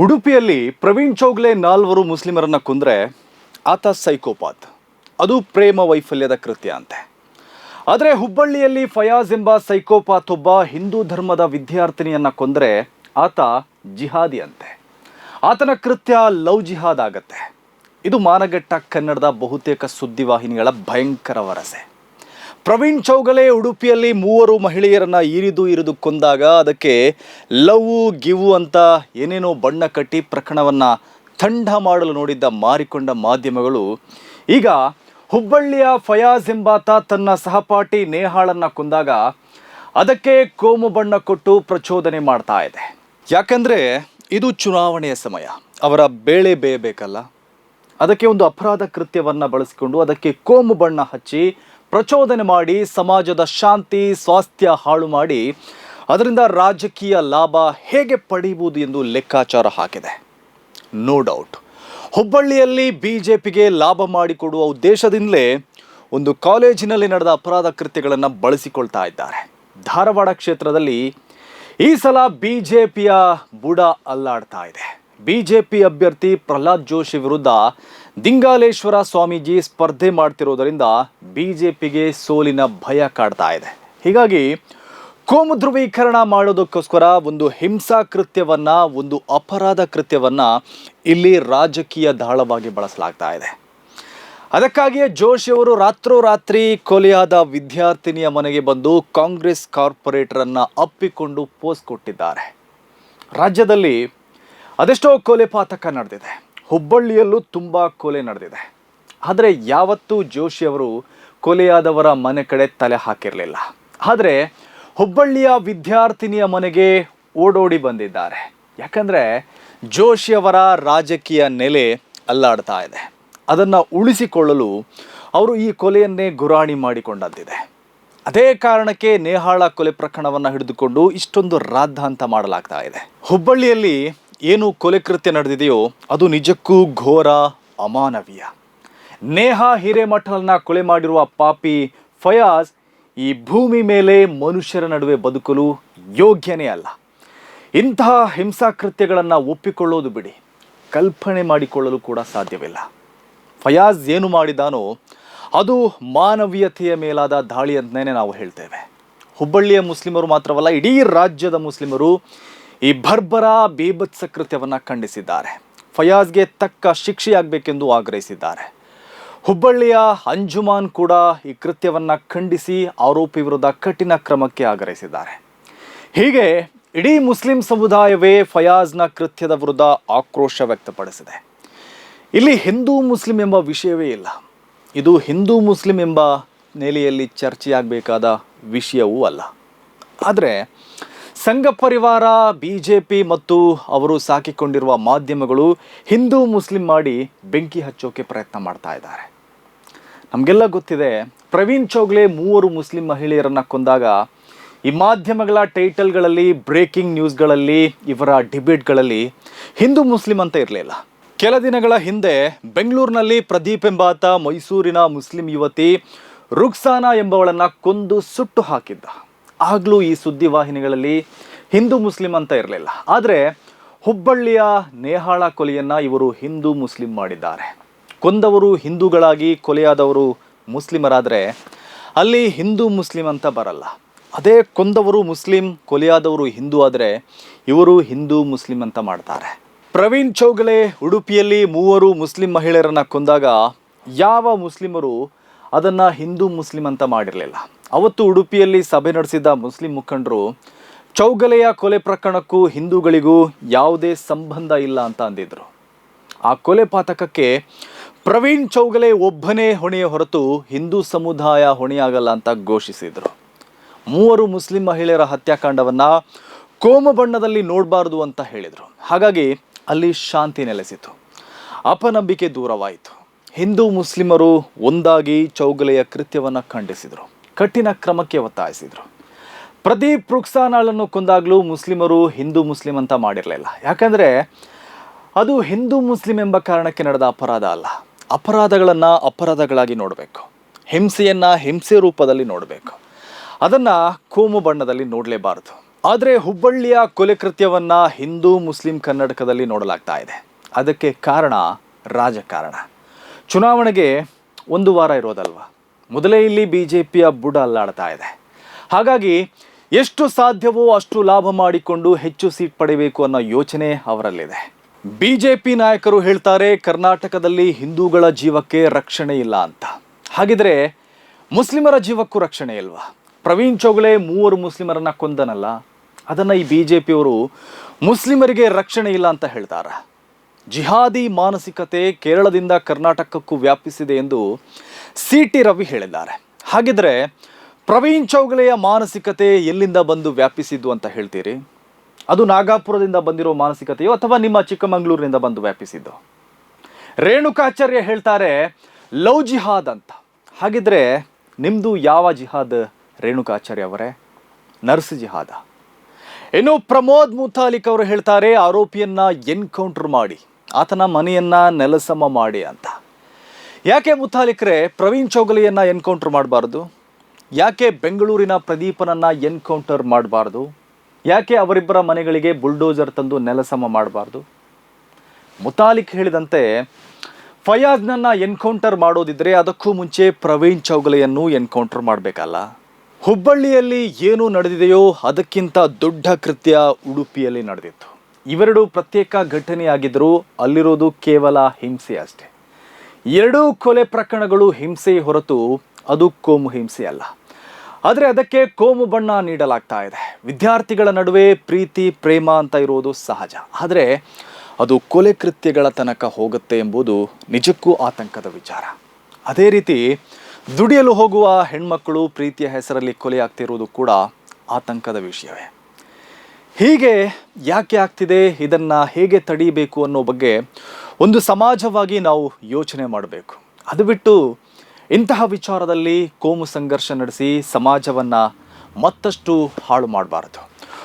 ಉಡುಪಿಯಲ್ಲಿ ಪ್ರವೀಣ್ ಚೌಗ್ಲೆ ನಾಲ್ವರು ಮುಸ್ಲಿಮರನ್ನ ಕೊಂದ್ರೆ ಆತ ಸೈಕೋಪಾತ್. ಅದು ಪ್ರೇಮ ವೈಫಲ್ಯದ ಕೃತ್ಯ ಅಂತೆ. ಆದರೆ ಹುಬ್ಬಳ್ಳಿಯಲ್ಲಿ ಫಯಾಜ್ ಎಂಬ ಸೈಕೋಪಾತ್ ಒಬ್ಬ ಹಿಂದೂ ಧರ್ಮದ ವಿದ್ಯಾರ್ಥಿನಿಯನ್ನ ಕೊಂದ್ರೆ ಆತ ಜಿಹಾದಿ ಅಂತೆ. ಆತನ ಕೃತ್ಯ ಲವ್ ಜಿಹಾದ್ ಆಗತ್ತೆ. ಇದು ಮಾನಗೆಟ್ಟ ಕನ್ನಡದ ಬಹುತೇಕ ಸುದ್ದಿವಾಹಿನಿಗಳ ಭಯಂಕರ ವರಸೆ. ಪ್ರವೀಣ್ ಚೌಗಲೆ ಉಡುಪಿಯಲ್ಲಿ ಮೂವರು ಮಹಿಳೆಯರನ್ನ ಇರಿದು ಇರಿದು ಕೊಂದಾಗ ಅದಕ್ಕೆ ಲವ್, ಗಿವ್ ಅಂತ ಏನೇನೋ ಬಣ್ಣ ಕಟ್ಟಿ ಪ್ರಕರಣವನ್ನ ಥಂಡ ಮಾಡಲು ನೋಡಿದ್ದ ಮಾರಿಕೊಂಡ ಮಾಧ್ಯಮಗಳು. ಈಗ ಹುಬ್ಬಳ್ಳಿಯ ಫಯಾಜ್ ಎಂಬಾತ ತನ್ನ ಸಹಪಾಠಿ ನೇಹಾಳನ್ನ ಕೊಂದಾಗ ಅದಕ್ಕೆ ಕೋಮು ಬಣ್ಣ ಕೊಟ್ಟು ಪ್ರಚೋದನೆ ಮಾಡ್ತಾ ಇದೆ. ಯಾಕಂದ್ರೆ ಇದು ಚುನಾವಣೆಯ ಸಮಯ. ಅವರ ಬೇಳೆ ಬೇಯಬೇಕಲ್ಲ. ಅದಕ್ಕೆ ಒಂದು ಅಪರಾಧ ಕೃತ್ಯವನ್ನ ಬಳಸಿಕೊಂಡು ಅದಕ್ಕೆ ಕೋಮು ಬಣ್ಣ ಹಚ್ಚಿ ಪ್ರಚೋದನೆ ಮಾಡಿ ಸಮಾಜದ ಶಾಂತಿ, ಸ್ವಾಸ್ಥ್ಯ ಹಾಳು ಮಾಡಿ ಅದರಿಂದ ರಾಜಕೀಯ ಲಾಭ ಹೇಗೆ ಪಡೆಯಬಹುದು ಎಂದು ಲೆಕ್ಕಾಚಾರ ಹಾಕಿದೆ. ನೋ ಡೌಟ್ ಹುಬ್ಬಳ್ಳಿಯಲ್ಲಿ ಬಿ ಜೆ ಪಿಗೆ ಲಾಭ ಮಾಡಿಕೊಡುವ ಉದ್ದೇಶದಿಂದಲೇ ಒಂದು ಕಾಲೇಜಿನಲ್ಲಿ ನಡೆದ ಅಪರಾಧ ಕೃತ್ಯಗಳನ್ನು ಬಳಸಿಕೊಳ್ತಾ ಇದ್ದಾರೆ. ಧಾರವಾಡ ಕ್ಷೇತ್ರದಲ್ಲಿ ಈ ಸಲ ಬಿ ಜೆ ಪಿಯ ಬುಡ ಅಲ್ಲಾಡ್ತಾ ಇದೆ. ಬಿ ಜೆ ಪಿ ಅಭ್ಯರ್ಥಿ ಪ್ರಹ್ಲಾದ್ ಜೋಶಿ ವಿರುದ್ಧ ದಿಂಗಾಲೇಶ್ವರ ಸ್ವಾಮೀಜಿ ಸ್ಪರ್ಧೆ ಮಾಡ್ತಿರೋದರಿಂದ ಬಿಜೆಪಿಗೆ ಸೋಲಿನ ಭಯ ಕಾಡ್ತಾ ಇದೆ. ಹೀಗಾಗಿ ಕೋಮು ಧ್ರುವೀಕರಣ ಮಾಡೋದಕ್ಕೋಸ್ಕರ ಒಂದು ಹಿಂಸಾ ಕೃತ್ಯವನ್ನು, ಒಂದು ಅಪರಾಧ ಕೃತ್ಯವನ್ನು ಇಲ್ಲಿ ರಾಜಕೀಯ ದಾಳವಾಗಿ ಬಳಸಲಾಗ್ತಾ ಇದೆ. ಅದಕ್ಕಾಗಿಯೇ ಜೋಶಿಯವರು ರಾತ್ರೋರಾತ್ರಿ ಕೊಲೆಯಾದ ವಿದ್ಯಾರ್ಥಿನಿಯ ಮನೆಗೆ ಬಂದು ಕಾಂಗ್ರೆಸ್ ಕಾರ್ಪೊರೇಟರನ್ನು ಅಪ್ಪಿಕೊಂಡು ಪೋಸ್ ಕೊಟ್ಟಿದ್ದಾರೆ. ರಾಜ್ಯದಲ್ಲಿ ಅದೆಷ್ಟೋ ಕೊಲೆ ಪಾತಕ ನಡೆದಿದೆ. ಹುಬ್ಬಳ್ಳಿಯಲ್ಲೂ ತುಂಬ ಕೊಲೆ ನಡೆದಿದೆ. ಆದರೆ ಯಾವತ್ತೂ ಜೋಶಿಯವರು ಕೊಲೆಯಾದವರ ಮನೆ ಕಡೆ ತಲೆ ಹಾಕಿರಲಿಲ್ಲ. ಆದರೆ ಹುಬ್ಬಳ್ಳಿಯ ವಿದ್ಯಾರ್ಥಿನಿಯ ಮನೆಗೆ ಓಡೋಡಿ ಬಂದಿದ್ದಾರೆ. ಯಾಕಂದರೆ ಜೋಶಿಯವರ ರಾಜಕೀಯ ನೆಲೆ ಅಲ್ಲಾಡ್ತಾ ಇದೆ. ಅದನ್ನು ಉಳಿಸಿಕೊಳ್ಳಲು ಅವರು ಈ ಕೊಲೆಯನ್ನೇ ಗುರಾಣಿ ಮಾಡಿಕೊಂಡಂತಿದೆ. ಅದೇ ಕಾರಣಕ್ಕೆ ನೇಹಾಳ ಕೊಲೆ ಪ್ರಕರಣವನ್ನು ಹಿಡಿದುಕೊಂಡು ಇಷ್ಟೊಂದು ರಾದ್ಧಾಂತ ಮಾಡಲಾಗ್ತಾ ಇದೆ. ಹುಬ್ಬಳ್ಳಿಯಲ್ಲಿ ಏನು ಕೊಲೆ ಕೃತ್ಯ ನಡೆದಿದೆಯೋ ಅದು ನಿಜಕ್ಕೂ ಘೋರ ಅಮಾನವೀಯ. ನೇಹಾ ಹಿರೇಮಠಲ್ನ ಕೊಲೆ ಮಾಡಿರುವ ಪಾಪಿ ಫಯಾಜ್ ಈ ಭೂಮಿ ಮೇಲೆ ಮನುಷ್ಯರ ನಡುವೆ ಬದುಕಲು ಯೋಗ್ಯನೇ ಅಲ್ಲ. ಇಂತಹ ಹಿಂಸಾ ಕೃತ್ಯಗಳನ್ನು ಒಪ್ಪಿಕೊಳ್ಳೋದು ಬಿಡಿ. ಕಲ್ಪನೆ ಮಾಡಿಕೊಳ್ಳಲು ಕೂಡ ಸಾಧ್ಯವಿಲ್ಲ. ಫಯಾಜ್ ಏನು ಮಾಡಿದಾನೋ ಅದು ಮಾನವೀಯತೆಯ ಮೇಲಾದ ದಾಳಿ ಅಂತಲೇ ನಾವು ಹೇಳ್ತೇವೆ. ಹುಬ್ಬಳ್ಳಿಯ ಮುಸ್ಲಿಮರು ಮಾತ್ರವಲ್ಲ, ಇಡೀ ರಾಜ್ಯದ ಮುಸ್ಲಿಮರು ಈ ಬರ್ಬರ ಬೇಬತ್ಸ ಕೃತ್ಯವನ್ನು ಖಂಡಿಸಿದ್ದಾರೆ. ಫಯಾಜ್ಗೆ ತಕ್ಕ ಶಿಕ್ಷೆಯಾಗಬೇಕೆಂದು ಆಗ್ರಹಿಸಿದ್ದಾರೆ. ಹುಬ್ಬಳ್ಳಿಯ ಅಂಜುಮಾನ್ ಕೂಡ ಈ ಕೃತ್ಯವನ್ನು ಖಂಡಿಸಿ ಆರೋಪಿ ವಿರುದ್ಧ ಕಠಿಣ ಕ್ರಮಕ್ಕೆ ಆಗ್ರಹಿಸಿದ್ದಾರೆ. ಹೀಗೆ ಇಡೀ ಮುಸ್ಲಿಂ ಸಮುದಾಯವೇ ಫಯಾಜ್ನ ಕೃತ್ಯದ ವಿರುದ್ಧ ಆಕ್ರೋಶ ವ್ಯಕ್ತಪಡಿಸಿದೆ. ಇಲ್ಲಿ ಹಿಂದೂ ಮುಸ್ಲಿಂ ಎಂಬ ವಿಷಯವೇ ಇಲ್ಲ. ಇದು ಹಿಂದೂ ಮುಸ್ಲಿಂ ಎಂಬ ನೆಲೆಯಲ್ಲಿ ಚರ್ಚೆಯಾಗಬೇಕಾದ ವಿಷಯವೂ ಅಲ್ಲ. ಆದರೆ ಸಂಘ ಪರಿವಾರ ಬಿ ಜೆ ಪಿ ಮತ್ತು ಅವರು ಸಾಕಿಕೊಂಡಿರುವ ಮಾಧ್ಯಮಗಳು ಹಿಂದೂ ಮುಸ್ಲಿಂ ಮಾಡಿ ಬೆಂಕಿ ಹಚ್ಚೋಕೆ ಪ್ರಯತ್ನ ಮಾಡ್ತಾ ಇದ್ದಾರೆ. ನಮಗೆಲ್ಲ ಗೊತ್ತಿದೆ, ಪ್ರವೀಣ್ ಚೌಗ್ಲೆ ಮೂವರು ಮುಸ್ಲಿಂ ಮಹಿಳೆಯರನ್ನು ಕೊಂದಾಗ ಈ ಮಾಧ್ಯಮಗಳ ಟೈಟಲ್ಗಳಲ್ಲಿ, ಬ್ರೇಕಿಂಗ್ ನ್ಯೂಸ್ಗಳಲ್ಲಿ, ಇವರ ಡಿಬೇಟ್ಗಳಲ್ಲಿ ಹಿಂದೂ ಮುಸ್ಲಿಂ ಅಂತ ಇರಲಿಲ್ಲ. ಕೆಲ ದಿನಗಳ ಹಿಂದೆ ಬೆಂಗಳೂರಿನಲ್ಲಿ ಪ್ರದೀಪ್ ಎಂಬಾತ ಮೈಸೂರಿನ ಮುಸ್ಲಿಂ ಯುವತಿ ರುಕ್ಸಾನಾ ಎಂಬವಳನ್ನು ಕೊಂದು ಸುಟ್ಟು ಹಾಕಿದ್ದ. ಆಗಲೂ ಈ ಸುದ್ದಿವಾಹಿನಿಗಳಲ್ಲಿ ಹಿಂದೂ ಮುಸ್ಲಿಂ ಅಂತ ಇರಲಿಲ್ಲ. ಆದರೆ ಹುಬ್ಬಳ್ಳಿಯ ನೇಹಾಳ ಕೊಲೆಯನ್ನು ಇವರು ಹಿಂದೂ ಮುಸ್ಲಿಂ ಮಾಡಿದ್ದಾರೆ. ಕೊಂದವರು ಹಿಂದೂಗಳಾಗಿ ಕೊಲೆಯಾದವರು ಮುಸ್ಲಿಮರಾದರೆ ಅಲ್ಲಿ ಹಿಂದೂ ಮುಸ್ಲಿಂ ಅಂತ ಬರಲ್ಲ. ಅದೇ ಕೊಂದವರು ಮುಸ್ಲಿಂ, ಕೊಲೆಯಾದವರು ಹಿಂದೂ ಆದರೆ ಇವರು ಹಿಂದೂ ಮುಸ್ಲಿಂ ಅಂತ ಮಾಡ್ತಾರೆ. ಪ್ರವೀಣ್ ಚೌಗಲೆ ಉಡುಪಿಯಲ್ಲಿ ಮೂವರು ಮುಸ್ಲಿಂ ಮಹಿಳೆಯರನ್ನು ಕೊಂದಾಗ ಯಾವ ಮುಸ್ಲಿಮರು ಅದನ್ನು ಹಿಂದೂ ಮುಸ್ಲಿಂ ಅಂತ ಮಾಡಿರಲಿಲ್ಲ. ಅವತ್ತು ಉಡುಪಿಯಲ್ಲಿ ಸಭೆ ನಡೆಸಿದ ಮುಸ್ಲಿಂ ಮುಖಂಡರು, ಚೌಗಲೆಯ ಕೊಲೆ ಪ್ರಕರಣಕ್ಕೂ ಹಿಂದೂಗಳಿಗೂ ಯಾವುದೇ ಸಂಬಂಧ ಇಲ್ಲ ಅಂತ ಅಂದಿದ್ರು. ಆ ಕೊಲೆ ಪಾತಕಕ್ಕೆ ಪ್ರವೀಣ್ ಚೌಗಲೆ ಒಬ್ಬನೇ ಹೊಣೆಯ ಹೊರತು ಹಿಂದೂ ಸಮುದಾಯ ಹೊಣೆಯಾಗಲ್ಲ ಅಂತ ಘೋಷಿಸಿದರು. ಮೂವರು ಮುಸ್ಲಿಂ ಮಹಿಳೆಯರ ಹತ್ಯಾಕಾಂಡವನ್ನ ಕೋಮ ಬಣ್ಣದಲ್ಲಿ ನೋಡಬಾರದು ಅಂತ ಹೇಳಿದರು. ಹಾಗಾಗಿ ಅಲ್ಲಿ ಶಾಂತಿ ನೆಲೆಸಿತು. ಅಪನಂಬಿಕೆ ದೂರವಾಯಿತು. ಹಿಂದೂ ಮುಸ್ಲಿಮರು ಒಂದಾಗಿ ಚೌಗಲೆಯ ಕೃತ್ಯವನ್ನು ಖಂಡಿಸಿದರು. ಕಠಿಣ ಕ್ರಮಕ್ಕೆ ಒತ್ತಾಯಿಸಿದರು. ಪ್ರದೀಪ್ ರುಕ್ಸಾನಾಳನ್ನು ಕೊಂದಾಗಲೂ ಮುಸ್ಲಿಮರು ಹಿಂದೂ ಮುಸ್ಲಿಂ ಅಂತ ಮಾಡಿರಲಿಲ್ಲ. ಯಾಕಂದರೆ ಅದು ಹಿಂದೂ ಮುಸ್ಲಿಂ ಎಂಬ ಕಾರಣಕ್ಕೆ ನಡೆದ ಅಪರಾಧ ಅಲ್ಲ. ಅಪರಾಧಗಳನ್ನು ಅಪರಾಧಗಳಾಗಿ ನೋಡಬೇಕು. ಹಿಂಸೆಯನ್ನು ಹಿಂಸೆ ರೂಪದಲ್ಲಿ ನೋಡಬೇಕು. ಅದನ್ನು ಕೋಮು ಬಣ್ಣದಲ್ಲಿ ನೋಡಲೇಬಾರದು. ಆದರೆ ಹುಬ್ಬಳ್ಳಿಯ ಕೊಲೆ ಕೃತ್ಯವನ್ನು ಹಿಂದೂ ಮುಸ್ಲಿಂ ಕನ್ನಡಕದಲ್ಲಿ ನೋಡಲಾಗ್ತಾ ಇದೆ. ಅದಕ್ಕೆ ಕಾರಣ ರಾಜಕಾರಣ. ಚುನಾವಣೆಗೆ ಒಂದು ವಾರ ಇರೋದಲ್ವಾ? ಮೊದಲೇ ಇಲ್ಲಿ ಬಿ ಜೆ ಪಿಯ ಬುಡ ಅಲ್ಲಾಡ್ತಾ ಇದೆ. ಹಾಗಾಗಿ ಎಷ್ಟು ಸಾಧ್ಯವೋ ಅಷ್ಟು ಲಾಭ ಮಾಡಿಕೊಂಡು ಹೆಚ್ಚು ಸೀಟ್ ಪಡೆಯಬೇಕು ಅನ್ನೋ ಯೋಚನೆ ಅವರಲ್ಲಿದೆ. ಬಿ ಜೆ ಪಿ ನಾಯಕರು ಹೇಳ್ತಾರೆ, ಕರ್ನಾಟಕದಲ್ಲಿ ಹಿಂದೂಗಳ ಜೀವಕ್ಕೆ ರಕ್ಷಣೆ ಇಲ್ಲ ಅಂತ. ಹಾಗಿದ್ರೆ ಮುಸ್ಲಿಮರ ಜೀವಕ್ಕೂ ರಕ್ಷಣೆ ಇಲ್ವಾ? ಪ್ರವೀಣ್ ಚೌಗಲೆ ಮೂವರು ಮುಸ್ಲಿಮರನ್ನ ಕೊಂದನಲ್ಲ, ಅದನ್ನು ಈ ಬಿ ಜೆ ಪಿಯವರು ಮುಸ್ಲಿಮರಿಗೆ ರಕ್ಷಣೆ ಇಲ್ಲ ಅಂತ ಹೇಳ್ತಾರ? ಜಿಹಾದಿ ಮಾನಸಿಕತೆ ಕೇರಳದಿಂದ ಕರ್ನಾಟಕಕ್ಕೂ ವ್ಯಾಪಿಸಿದೆ ಎಂದು ಸಿ ಟಿ ರವಿ ಹೇಳಿದ್ದಾರೆ. ಹಾಗಿದ್ರೆ ಪ್ರವೀಣ್ ಚೌಗಲೆಯ ಮಾನಸಿಕತೆ ಎಲ್ಲಿಂದ ಬಂದು ವ್ಯಾಪಿಸಿದ್ದು ಅಂತ ಹೇಳ್ತೀರಿ? ಅದು ನಾಗಾಪುರದಿಂದ ಬಂದಿರೋ ಮಾನಸಿಕತೆಯೋ ಅಥವಾ ನಿಮ್ಮ ಚಿಕ್ಕಮಗಳೂರಿನಿಂದ ಬಂದು ವ್ಯಾಪಿಸಿದ್ದು? ರೇಣುಕಾಚಾರ್ಯ ಹೇಳ್ತಾರೆ, ಲವ್ ಜಿಹಾದ್ ಅಂತ. ಹಾಗಿದ್ರೆ ನಿಮ್ಮದು ಯಾವ ಜಿಹಾದ್ ರೇಣುಕಾಚಾರ್ಯ ಅವರೇ? ನರ್ಸ್ ಜಿಹಾದ. ಇನ್ನು ಪ್ರಮೋದ್ ಮುತಾಲಿಕ್ ಅವರು ಹೇಳ್ತಾರೆ, ಆರೋಪಿಯನ್ನ ಎನ್ಕೌಂಟರ್ ಮಾಡಿ. ಆತನ ಮನೆಯನ್ನ ನೆಲಸಮ ಮಾಡಿ ಅಂತ. ಯಾಕೆ ಮುತಾಲಿಕ್ರೆ ಪ್ರವೀಣ್ ಚೌಗಲಿಯನ್ನು ಎನ್ಕೌಂಟರ್ ಮಾಡಬಾರ್ದು? ಯಾಕೆ ಬೆಂಗಳೂರಿನ ಪ್ರದೀಪನನ್ನ ಎನ್ಕೌಂಟರ್ ಮಾಡಬಾರ್ದು? ಯಾಕೆ ಅವರಿಬ್ಬರ ಮನೆಗಳಿಗೆ ಬುಲ್ಡೋಜರ್ ತಂದು ನೆಲಸಮ ಮಾಡಬಾರ್ದು? ಮುತಾಲಿಕ್ ಹೇಳಿದಂತೆ, ಫಯಾಜ್ನನ್ನ ಎನ್ಕೌಂಟರ್ ಮಾಡೋದಿದ್ರೆ ಅದಕ್ಕೂ ಮುಂಚೆ ಪ್ರವೀಣ್ ಚೌಗಲೆಯನ್ನು ಎನ್ಕೌಂಟರ್ ಮಾಡಬೇಕಲ್ಲ. ಹುಬ್ಬಳ್ಳಿಯಲ್ಲಿ ಏನು ನಡೆದಿದೆಯೋ ಅದಕ್ಕಿಂತ ದೊಡ್ಡ ಕೃತ್ಯ ಉಡುಪಿಯಲ್ಲಿ ನಡೆದಿತ್ತು. ಇವೆರಡು ಪ್ರತ್ಯೇಕ ಘಟನೆಯಾಗಿದ್ದರೂ ಅಲ್ಲಿರೋದು ಕೇವಲ ಹಿಂಸೆ ಅಷ್ಟೇ. ಎರಡೂ ಕೊಲೆ ಪ್ರಕರಣಗಳು ಹಿಂಸೆ ಹೊರತು ಅದು ಕೋಮು ಹಿಂಸೆ ಅಲ್ಲ. ಆದರೆ ಅದಕ್ಕೆ ಕೋಮು ಬಣ್ಣ ನೀಡಲಾಗ್ತಾ ಇದೆ. ವಿದ್ಯಾರ್ಥಿಗಳ ನಡುವೆ ಪ್ರೀತಿ, ಪ್ರೇಮ ಅಂತ ಇರೋದು ಸಹಜ. ಆದರೆ ಅದು ಕೊಲೆ ಕೃತ್ಯಗಳ ತನಕ ಹೋಗುತ್ತೆ ಎಂಬುದು ನಿಜಕ್ಕೂ ಆತಂಕದ ವಿಚಾರ. ಅದೇ ರೀತಿ ದುಡಿಯಲು ಹೋಗುವ ಹೆಣ್ಮಕ್ಕಳು ಪ್ರೀತಿಯ ಹೆಸರಲ್ಲಿ ಕೊಲೆ ಆಗ್ತಿರುವುದು ಕೂಡ ಆತಂಕದ ವಿಷಯವೇ. ಹೀಗೆ ಯಾಕೆ ಆಗ್ತಿದೆ? ಇದನ್ನು ಹೇಗೆ ತಡೀಬೇಕು ಅನ್ನೋ ಬಗ್ಗೆ ಒಂದು ಸಮಾಜವಾಗಿ ನಾವು ಯೋಚನೆ ಮಾಡಬೇಕು. ಅದು ಬಿಟ್ಟು ಇಂತಹ ವಿಚಾರದಲ್ಲಿ ಕೋಮು ಸಂಘರ್ಷ ನಡೆಸಿ ಸಮಾಜವನ್ನು ಮತ್ತಷ್ಟು ಹಾಳು ಮಾಡಬಾರದು.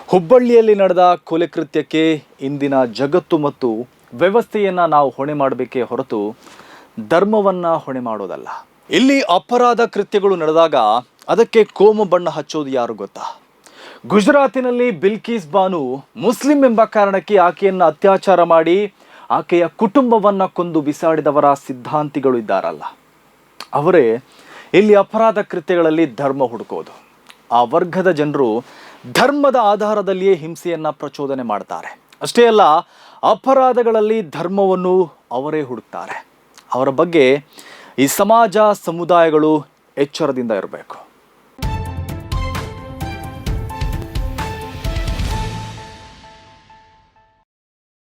ಹುಬ್ಬಳ್ಳಿಯಲ್ಲಿ ನಡೆದ ಕೊಲೆ ಕೃತ್ಯಕ್ಕೆ ಇಂದಿನ ಜಗತ್ತು ಮತ್ತು ವ್ಯವಸ್ಥೆಯನ್ನು ನಾವು ಹೊಣೆ ಮಾಡಬೇಕೇ ಹೊರತು ಧರ್ಮವನ್ನು ಹೊಣೆ ಮಾಡೋದಲ್ಲ. ಇಲ್ಲಿ ಅಪರಾಧ ಕೃತ್ಯಗಳು ನಡೆದಾಗ ಅದಕ್ಕೆ ಕೋಮು ಬಣ್ಣ ಹಚ್ಚೋದು ಯಾರು ಗೊತ್ತಾ? ಗುಜರಾತಿನಲ್ಲಿ ಬಿಲ್ಕೀಸ್ ಬಾನು ಮುಸ್ಲಿಂ ಎಂಬ ಕಾರಣಕ್ಕೆ ಆಕೆಯನ್ನು ಅತ್ಯಾಚಾರ ಮಾಡಿ ಆಕೆಯ ಕುಟುಂಬವನ್ನ ಕೊಂದು ಬಿಸಾಡಿದವರ ಸಿದ್ಧಾಂತಿಗಳು ಇದ್ದಾರಲ್ಲ. ಅವರೇ ಇಲ್ಲಿ ಅಪರಾಧ ಕೃತ್ಯಗಳಲ್ಲಿ ಧರ್ಮ ಹುಡುಕೋದು. ಆ ವರ್ಗದ ಜನರು ಧರ್ಮದ ಆಧಾರದಲ್ಲಿಯೇ ಹಿಂಸೆಯನ್ನು ಪ್ರಚೋದನೆ ಮಾಡ್ತಾರೆ. ಅಷ್ಟೇ ಅಲ್ಲ, ಅಪರಾಧಗಳಲ್ಲಿ ಧರ್ಮವನ್ನು ಅವರೇ ಹುಡುಕ್ತಾರೆ. ಅವರ ಬಗ್ಗೆ ಈ ಸಮಾಜ ಸಮುದಾಯಗಳು ಎಚ್ಚರದಿಂದ ಇರಬೇಕು.